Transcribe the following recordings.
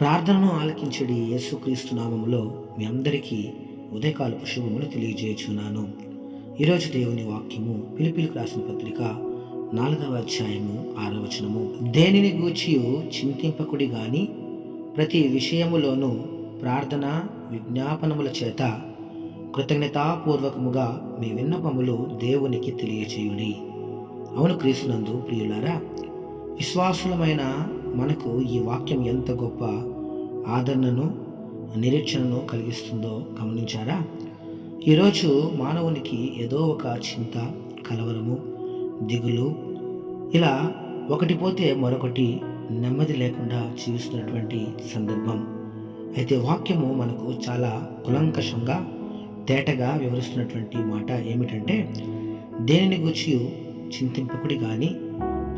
ప్రార్థనను ఆలకించడి యేసుక్రీస్తు నామములో మీ అందరికీ ఉదయకాలపు శుభములు తెలియజేయుచున్నాను. ఈరోజు దేవుని వాక్యము పిలిపిలికి రాసిన పత్రిక నాలుగవ అధ్యాయము ఆరవచనము దేనిని గూర్చి చింతింపకుడి గాని ప్రతి విషయములోనూ ప్రార్థన విజ్ఞాపనముల చేత కృతజ్ఞతాపూర్వకముగా మీ విన్నపములు దేవునికి తెలియచేయుడి. అవును క్రీస్తునందు ప్రియులారా విశ్వాసులమైన మనకు ఈ వాక్యం ఎంత గొప్ప ఆదరణను నిరీక్షణను కలిగిస్తుందో గమనించారా? ఈరోజు మానవునికి ఏదో ఒక చింత కలవరము దిగులు ఇలా ఒకటి పోతే మరొకటి నెమ్మది లేకుండా జీవిస్తున్నటువంటి సందర్భం. అయితే వాక్యము మనకు చాలా కులంకషంగా తేటగా వివరిస్తున్నటువంటి మాట ఏమిటంటే దేనిని గురించి చింతింపకుడి కానీ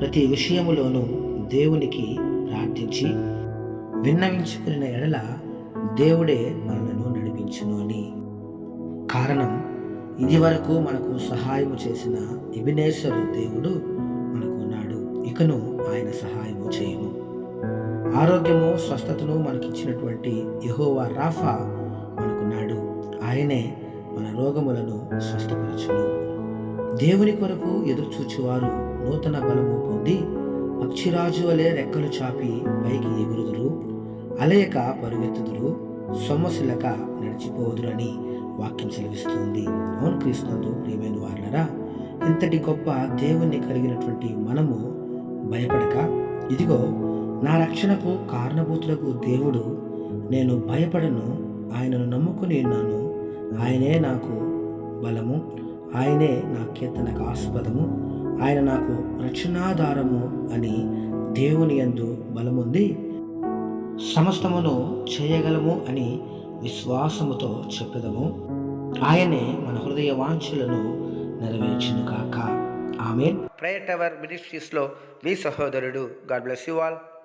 ప్రతి విషయములోనూ దేవునికి ప్రార్థించి విన్నవించుకున్న ఎడల దేవుడే మనలను నడిపించును అని. కారణం ఇది వరకు మనకు సహాయము చేసిన ఎబినేశ్వరు దేవుడు మనకు ఉన్నాడు ఇకను ఆయన సహాయము చేయను. ఆరోగ్యము స్వస్థతను మనకిచ్చినటువంటి యహోవా రాఫా మనకున్నాడు. ఆయనే మన రోగములను స్వస్థపరచును. దేవుని కొరకు ఎదురు నూతన బలము పొంది పక్షిరాజు వలె రెక్కలు చాపి పైకి ఎగురుదురు అలయక పరుగెత్తుదురు సొమ్మసులక నడిచిపోదురు అని వాక్యం సెలవిస్తుంది. అవును క్రీస్తునందు ప్రియమైన వారులరా ఇంతటి గొప్ప దేవుణ్ణి కలిగినటువంటి మనము భయపడక. ఇదిగో నా రక్షణకు కారణభూతులకు దేవుడు నేను భయపడను ఆయనను నమ్ముకుని ఉన్నాను. ఆయనే నాకు బలము ఆయనే నా కీర్తనకు ఆస్పదము. ఆయన నాకు రక్షణాధారము అని దేవుని యందు బలముంది. సమస్తమును చేయగలము అని విశ్వాసముతో చెప్పదము. ఆయనే మన హృదయ వాంఛలను నెరవేర్చును కాక ఆమె ప్రేయర్ టవర్ మినిస్ట్రీస్లో మీ సహోదరుడు. God bless you all.